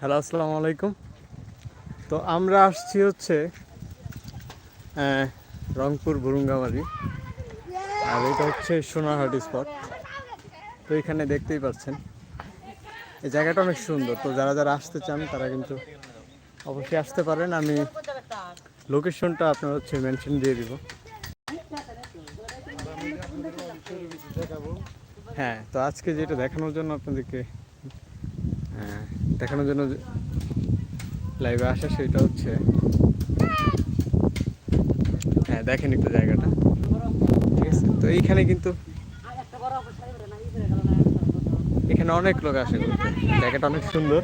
Hello আসসালামু আলাইকুম। তো আমরা আসছি হচ্ছে রংপুর বুরুঙ্গামারি আর এটা হচ্ছে সোনারহাটি স্পট। তো এখানে দেখতেই পাচ্ছেন এই জায়গাটা অনেক সুন্দর। তো যারা যারা আসতে চান তারা কিন্তু অবশ্যই আসতে পারেন। আমি লোকেশনটা আপনার হচ্ছে মেনশন দিয়ে দিব। হ্যাঁ তো আজকে যেটা দেখানোর জন্য আপনাদেরকে আহ, দেখানোর জন্য লাইভে আসা সেটা হচ্ছে হ্যাঁ দেখেন একটু জায়গাটা। ঠিক আছে? তো এইখানে কিন্তু এখানে অনেক লোক আসে জায়গাটা অনেক সুন্দর।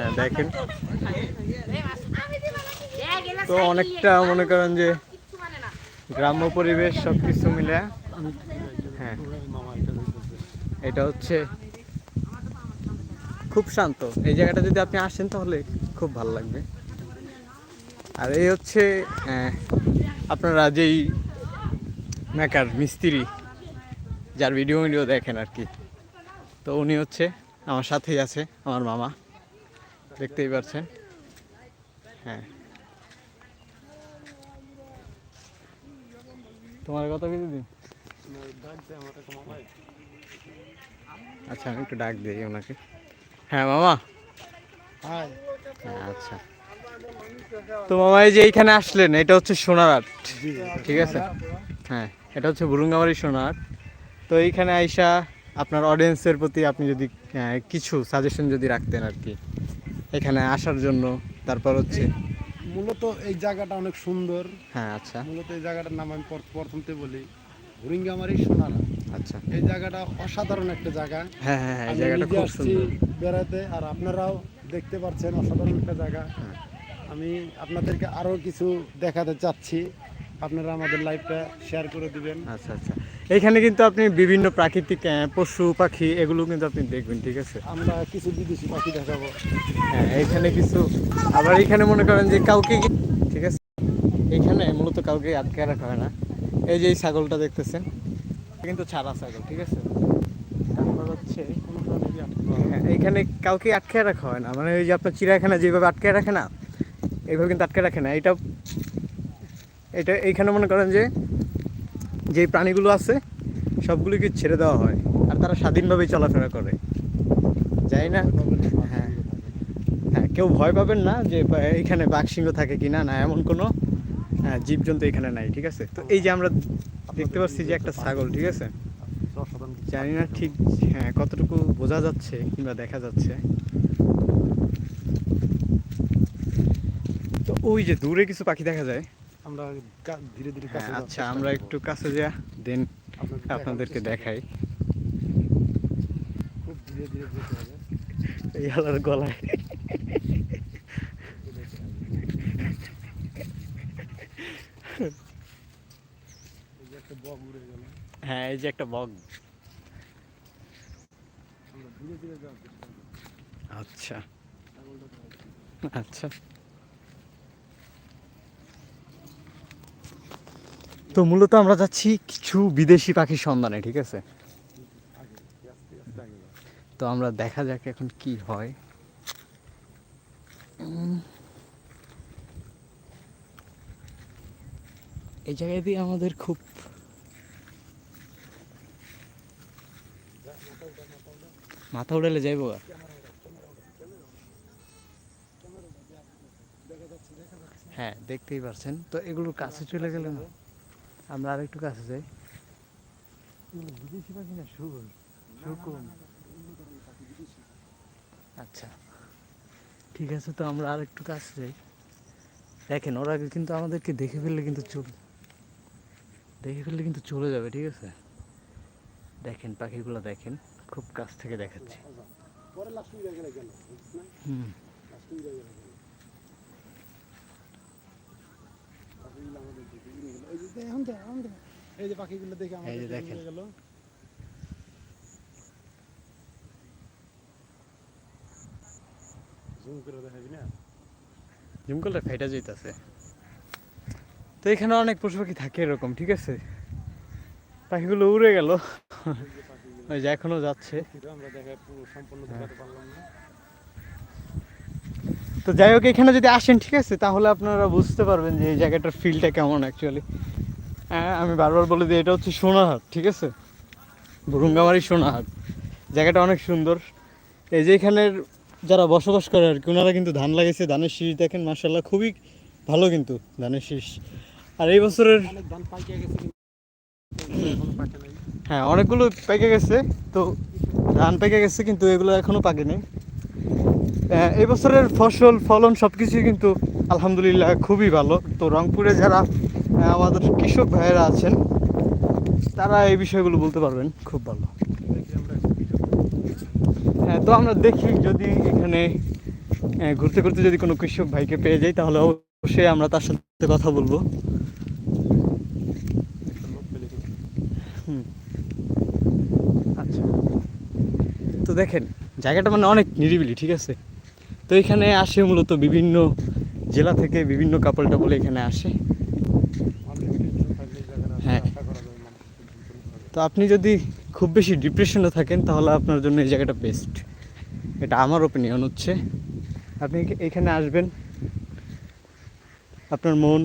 হ্যাঁ দেখেন। তো অনেকটা মনে করেন যে গ্রাম্য পরিবেশ সব কিছু মিলে হ্যাঁ। এটা হচ্ছে খুব শান্ত। এই জায়গাটা যদি আপনি আসেন তাহলে খুব ভালো লাগবে। আর এই হচ্ছে আহ, আপনারা যেই মেকার মিস্ত্রি যার ভিডিও ভিডিও দেখেন আর কি। তো উনি হচ্ছে আমার সাথেই আছে আমার মামা। দেখতেই পাচ্ছেন। হ্যাঁ। তোমার কথা কিছু দিন আচ্ছা আমি একটু ডাক দিই ওনাকে। হ্যাঁ মামা। হ্যাঁ, আচ্ছা। তো মামা এই যে এইখানে আসলেন এটা হচ্ছে সোনারহাট। ঠিক আছে? হ্যাঁ এটা হচ্ছে বুরুঙ্গামারি সোনারহাট। তো এইখানে আইসা আপনার অডিয়েন্সের প্রতি আপনি যদি কিছু সাজেশন যদি রাখতেন আর কি। এখানে আসার জন্য তারপর হচ্ছে? মূলত এই জায়গাটা অনেক সুন্দর। হ্যাঁ আচ্ছা। মূলত এই জায়গাটার নাম আমি পর- প্রথমতে বলি হরিঙ্গামারি সোনারা। আচ্ছা। এই জায়গাটা অসাধারণ একটা জায়গা। হ্যাঁ হ্যাঁ হ্যাঁ এই জায়গাটা খুব সুন্দর। বেড়াতে আর আপনারাও দেখতে পাচ্ছেন অসাধারণ একটা জায়গা। হ্যাঁ। আমি আপনাদেরকে আরও কিছু দেখাতে চাচ্ছি। আপনারা আমাদের লাইভটা শেয়ার করে দিবেন। আচ্ছা আচ্ছা। এখানে কিন্তু আপনি বিভিন্ন প্রাকৃতিক পশু পাখি এগুলো কিন্তু আপনি দেখবেন ঠিক আছে? আমরা কিছু বিদেশি পাখি দেখাবো। হ্যাঁ এখানে কিছু আবার এখানে মনে করেন যে কাউকে ঠিক আছে? এখানে মূলত কাউকে আটকে রাখা হয় না। এই যে এই ছাগলটা দেখতেছেন কিন্তু ছাড়া ছাগল ঠিক আছে? তারপর হচ্ছে। হ্যাঁ, এইখানে কাউকে আটকে রাখা হয় না। মানে ওই যে আপনার চিড়িয়াখানা যেভাবে আটকে রাখে না এইভাবে কিন্তু আটকে রাখে না। এটা এটা এইখানে মনে করেন যে যেই প্রাণীগুলো আছে সবগুলোকে ছেড়ে দেওয়া হয়। আর তারা স্বাধীনভাবেই চলাফেরা করে। যাই না? হ্যাঁ। হ্যাঁ কেউ ভয় পাবেন না যে বা- এইখানে বাঘ সিংহ থাকে কি না এমন কোনো হ্যাঁ, জীবজন্তু এখানে নাই ঠিক আছে? তো এই যে আমরা দেখতে পাচ্ছি যে একটা ছাগল ঠিক আছে? জানি না ঠিক হ্যাঁ কতটুকু বোঝা যাচ্ছে কিংবা দেখা যাচ্ছে। তো ওই যে দূরে কিছু পাখি দেখা যায়। আমরা ধীরে ধীরে হ্যাঁ কাছে আচ্ছা আমরা একটু কাছে যা দেন আপনাদেরকে দেখাই। খুব ধীরে ধীরে যেতে হবে। এই আলার গলায়। হ্যাঁ এই যে একটা বগ আচ্ছা। আচ্ছা। তো মূলত আমরা যাচ্ছি কিছু বিদেশি পাখির সন্ধানে, ঠিক আছে। তো আমরা দেখা যাক এখন কি হয়। এই জায়গায় দিয়ে আমাদের খুব মাথা উড়ালে যাইবো হ্যাঁ দেখতেই পারছেন। তো এগুলোর কাছে চলে গেলে না? আমরা আর একটু কাছে যাই। বিদেশি পাখি না আচ্ছা। ঠিক আছে, তো আমরা আর একটু কাছে যাই। দেখেন, ওরা কিন্তু আমাদেরকে দেখে ফেললে কিন্তু চল, দেখে ফেললে কিন্তু চলে যাবে, ঠিক আছে? দেখেন, পাখিগুলো দেখেন, খুব কাছ থেকে দেখাচ্ছি। হুম। এই ফাইটা যেতেছে তো এখানে অনেক পশু পাখি থাকে এরকম, ঠিক আছে? পাখিগুলো উড়ে গেল। ওই যে এখনও যাচ্ছে। আমরা দেখা পুরো সম্পূর্ণ। দেখাতে পারলাম না তো যাই হোক এখানে যদি আসেন ঠিক আছে? তাহলে আপনারা বুঝতে পারবেন যে এই জায়গাটার ফিলটা কেমন অ্যাকচুয়ালি হ্যাঁ আমি বারবার বলে দিই এটা হচ্ছে সোনাহাট ঠিক আছে? ভুরুঙ্গামারি সোনাহাট। জায়গাটা অনেক সুন্দর। এই যে এখানের যারা বসবাস করে আর কি ওনারা কিন্তু ধান লাগিয়েছে ধানের শীষ দেখেন মার্শাল্লাহ খুবই ভালো কিন্তু ধানের শীষ। আর এই বছরের হ্যাঁ অনেকগুলো পেকে গেছে তো ধান পেকে গেছে কিন্তু এগুলো এখনও পাকেনি এই ফসল, ফলন সব কিছুই কিন্তু আলহামদুলিল্লাহ খুবই ভালো। তো রংপুরে যারা আমাদের কৃষক ভাইয়েরা আছেন, তারা এই বিষয়গুলো বলতে পারবেন, খুব ভালো। হ্যাঁ তো আমরা দেখি যদি এখানে ঘুরতে ঘুরতে যদি কোনো কৃষক ভাইকে পেয়ে যাই, তাহলে অবশ্যই আমরা তার সাথে কথা বলব। আচ্ছা। তো দেখেন, জায়গাটা মানে অনেক নিরিবিলি, ঠিক আছে? তো এখানে আসে মূলত বিভিন্ন জেলা থেকে বিভিন্ন কাপড় টাপল এখানে আসে। হ্যাঁ। তো আপনি যদি খুব বেশি ডিপ্রেশনে থাকেন, তাহলে আপনার জন্য এই জায়গাটা বেস্ট এটা আমার ওপিনিয়ন হচ্ছে। আপনি এখানে আসবেন। আপনার মন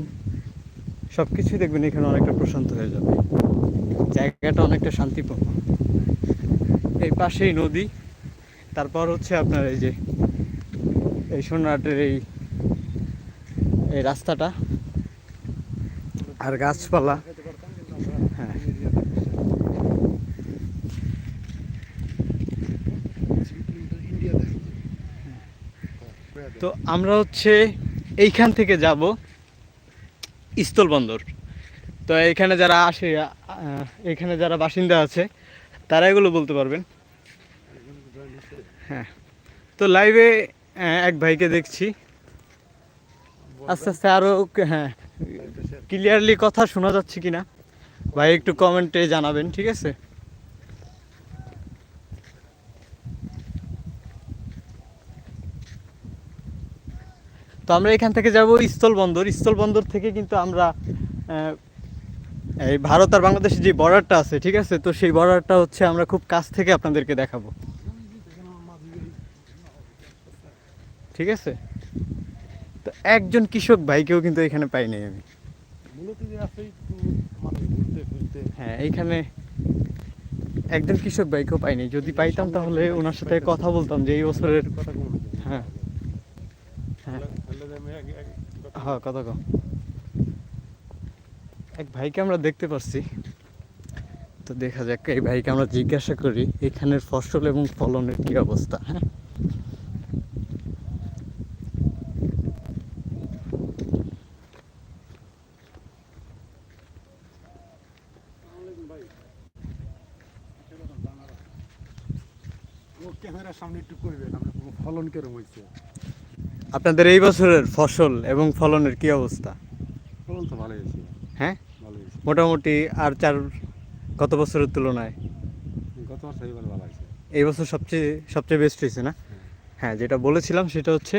সব কিছুই দেখবেন এখানে অনেকটা প্রশান্ত হয়ে যাবে। জায়গাটা অনেকটা শান্তিপূর্ণ। এই পাশেই নদী, তারপর হচ্ছে আপনার এই যে এই সোনাহাটের এই এই রাস্তাটা। আর গাছপালা। হ্যাঁ। তো আমরা হচ্ছে এইখান থেকে যাব স্থল বন্দর তো এখানে যারা আসে এখানে যারা বাসিন্দা আছে তারা এগুলো বলতে পারবেন। হ্যাঁ। তো লাইভে এক ভাইকে দেখছি। আস্তে আস্তে আরও হ্যাঁ ক্লিয়ারলি কথা শোনা যাচ্ছে কি না ভাই একটু কমেন্টে জানাবেন, ঠিক আছে? তো আমরা এখান থেকে যাব স্থল বন্দর। স্থল বন্দর থেকে কিন্তু আমরা এই ভারত আর বাংলাদেশের যে বর্ডারটা আছে, ঠিক আছে? তো সেই বর্ডারটা হচ্ছে আমরা খুব কাছ থেকে আপনাদেরকে দেখাবো। ঠিক আছে? তো একজন কৃষক ভাইকেও কিন্তু এখানে পাই নাই আমি। ফিরতে। হ্যাঁ এইখানে একজন কৃষক ভাইকেও পাইনি যদি পাইতাম তাহলে ওনার সাথে কথা বলতাম যে এই বছরের হ্যাঁ। হ্যাঁ। হ্যাঁ কথা কম এক ভাইকে আমরা দেখতে পাচ্ছি তো দেখা যাক এই ভাইকে আমরা জিজ্ঞাসা করি এখানের ফসল এবং ফলনের কি অবস্থা হ্যাঁ? ক্যামেরার সামনে একটু ফলন কেরম হয়েছে? আপনাদের এই বছরের ফসল এবং ফলনের কি অবস্থা? ফলন তো ভালো হয়েছে। হ্যাঁ? ভালো হয়েছে। মোটামুটি আর চার গত বছরের তুলনায়? গত বছর ভালো হয়েছে। এই বছর সবচেয়ে সবচেয়ে বেস্ট হয়েছে না? হ্যাঁ। যেটা বলেছিলাম সেটা হচ্ছে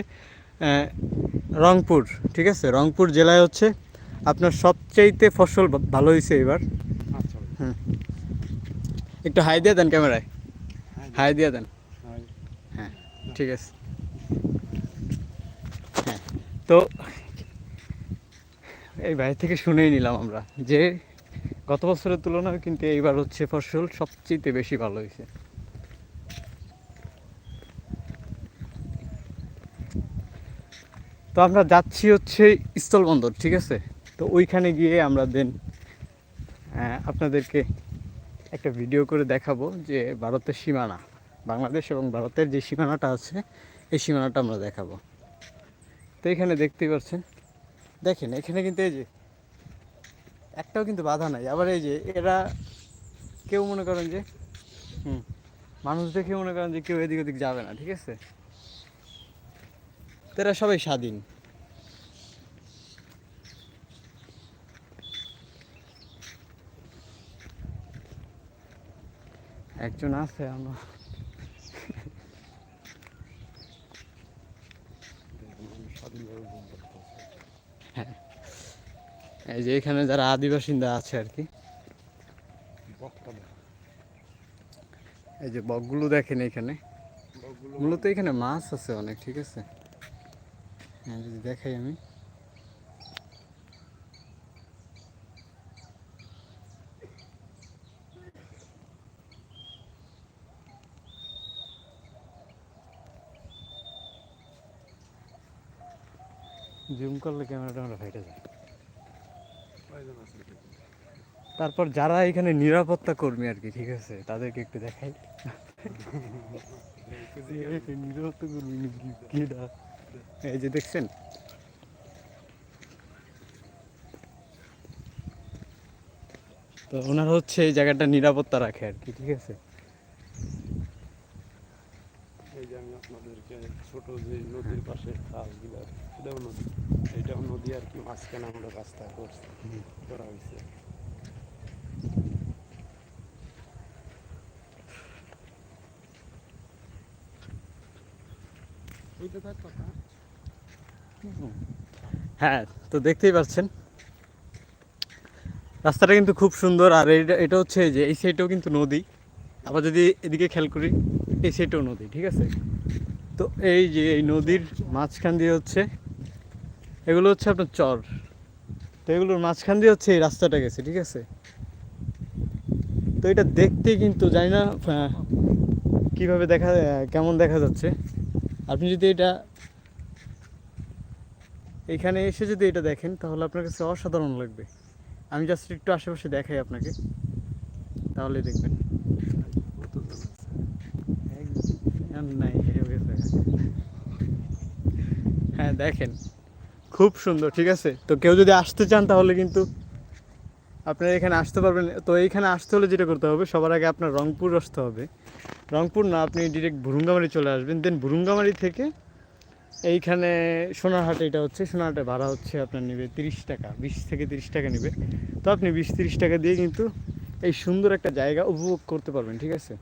রংপুর ঠিক আছে? রংপুর জেলায় হচ্ছে আপনার সবচাইতে ফসল ভালো হয়েছে এবার আচ্ছা। হুম। একটু হাই দিয়ে দেন ক্যামেরায়। হাই দিয়ে দেন হ্যাঁ হ্যাঁ ঠিক আছে। হ্যাঁ। তো এই ভাই থেকে শুনেই নিলাম আমরা যে গত বছরের তুলনায় কিন্তু এইবার হচ্ছে ফসল সবচেয়ে বেশি ভালো হয়েছে। তো আমরা যাচ্ছি হচ্ছে স্থলবন্দর ঠিক আছে? তো ওইখানে গিয়ে আমরা দেন আপনাদেরকে একটা ভিডিও করে দেখাবো যে ভারতের সীমানা। বাংলাদেশ এবং ভারতের যে সীমানাটা আছে, এই সীমানাটা আমরা দেখাবো। তো এখানে দেখতেই পাচ্ছেন, দেখেন, এখানে কিন্তু এই যে একটাও কিন্তু বাধা নাই। আবার এই যে এরা কেউ মনে করেন যে, হুম, মানুষ দেখে মনে করেন যে কেউ এদিক ওদিক যাবে না, ঠিক আছে? তো এরা সবাই স্বাধীন। একজন আছে আমরা। করতে এই যে এখানে যারা আদিবাসিন্দা আছে আর কি। এই যে বকগুলো দেখেন এখানে। মূলত এখানে মাছ আছে অনেক, ঠিক আছে? হ্যাঁ যদি দেখাই আমি। জুম করলে ক্যামেরাটা আমরা ফাইটে যায় তারপর যারা এখানে নিরাপত্তা কর্মী আর কি, ঠিক আছে, তাদেরকে একটু দেখাই। নিরাপত্তা কর্মী? এই যে দেখছেন? তো ওনারা হচ্ছে এই জায়গাটা নিরাপত্তা রাখে আর কি, ঠিক আছে? এই যে আমি আপনাদেরকে ছোট যে নদীর পাশে খাল বিলার এটাও নদী নদী আর কি মাঝখানে আমরা রাস্তা করছি। করা হয়েছে হ্যাঁ তো দেখতেই পাচ্ছেন। রাস্তাটা কিন্তু খুব সুন্দর আর এটা এটা হচ্ছে যে এই সাইডেও কিন্তু নদী। আবার যদি এদিকে খেয়াল করি এই সাইডেও নদী ঠিক আছে? তো এই যে এই নদীর মাঝখান দিয়ে হচ্ছে এগুলো হচ্ছে আপনার চর। তো এগুলোর মাঝখান দিয়ে হচ্ছে এই রাস্তাটা গেছে ঠিক আছে? তো এটা দেখতে কিন্তু জানি না কীভাবে দেখা কেমন দেখা যাচ্ছে। আপনি যদি এটা এখানে এসে যদি এটা দেখেন তাহলে আপনার কাছে অসাধারণ লাগবে। আমি জাস্ট একটু আশেপাশে দেখাই আপনাকে তাহলে দেখবেন। নাই, হ্যাঁ দেখেন। খুব সুন্দর, ঠিক আছে? তো কেউ যদি আসতে চান তাহলে কিন্তু আপনারা এখানে আসতে পারবেন। তো এইখানে আসতে হলে যেটা করতে হবে, সবার আগে আপনার রংপুর আসতে হবে। রংপুর না, আপনি ডিরেক্ট ভুরুঙ্গামারি চলে আসবেন। দেন ভুরুঙ্গামারি থেকে এইখানে সোনারহাট, এটা হচ্ছে সোনারহাটে ভাড়া হচ্ছে আপনার নেবে তিরিশ টাকা, বিশ থেকে তিরিশ টাকা নেবে। তো আপনি বিশ তিরিশ টাকা দিয়ে কিন্তু এই সুন্দর একটা জায়গা উপভোগ করতে পারবেন, ঠিক আছে?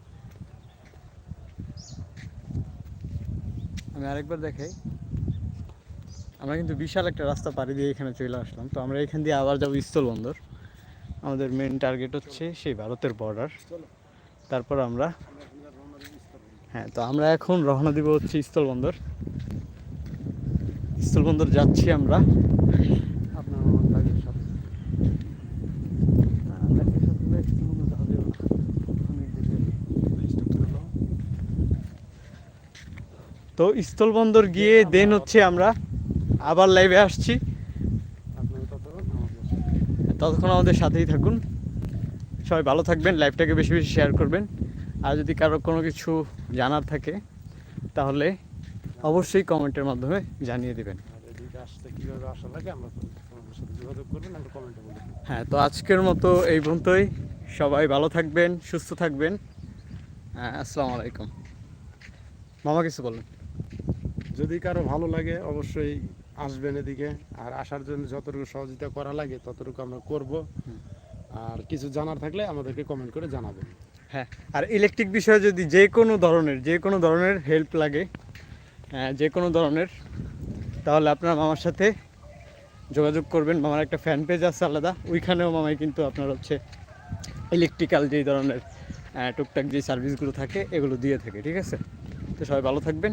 আমি আরেকবার দেখাই। আমরা কিন্তু বিশাল একটা রাস্তা পাড়ি দিয়ে এখানে চলে আসলাম। তো আমরা এখান দিয়ে আবার যাব স্থল বন্দর আমাদের মেন টার্গেট হচ্ছে সেই ভারতের বর্ডার তারপর আমরা হ্যাঁ তো আমরা এখন রওনা দিব হচ্ছে স্থল বন্দর স্থলবন্দর যাচ্ছি আমরা। তো স্থলবন্দর গিয়ে দেন হচ্ছে আমরা আবার লাইভে আসছি। ততক্ষণ আমাদের সাথেই থাকুন। সবাই ভালো থাকবেন লাইভটাকে বেশি বেশি শেয়ার করবেন। আর যদি কারও কোনো কিছু জানার থাকে তাহলে অবশ্যই কমেন্টের মাধ্যমে জানিয়ে দেবেন। হ্যাঁ তো আজকের মতো এই পর্যন্তই। সবাই ভালো থাকবেন সুস্থ থাকবেন। হ্যাঁ, আসসালামু আলাইকুম। মামা কিছু বলেন। যদি কারও ভালো লাগে অবশ্যই আসবেন এদিকে। আর আসার জন্য যতটুকু সহযোগিতা করা লাগে ততটুকু আমরা করব। আর কিছু জানার থাকলে আমাদেরকে কমেন্ট করে জানাবেন হ্যাঁ আর ইলেকট্রিক বিষয়ে যদি যে কোনো ধরনের যে কোনো ধরনের হেল্প লাগে হ্যাঁ, যে কোনো ধরনের তাহলে আপনার মামার সাথে যোগাযোগ করবেন। মামার একটা ফ্যান পেজ আছে আলাদা ওইখানেও মামাই কিন্তু আপনার হচ্ছে ইলেকট্রিক্যাল যেই ধরনের টুকটাক যে সার্ভিসগুলো থাকে এগুলো দিয়ে থাকে ঠিক আছে? তো সবাই ভালো থাকবেন।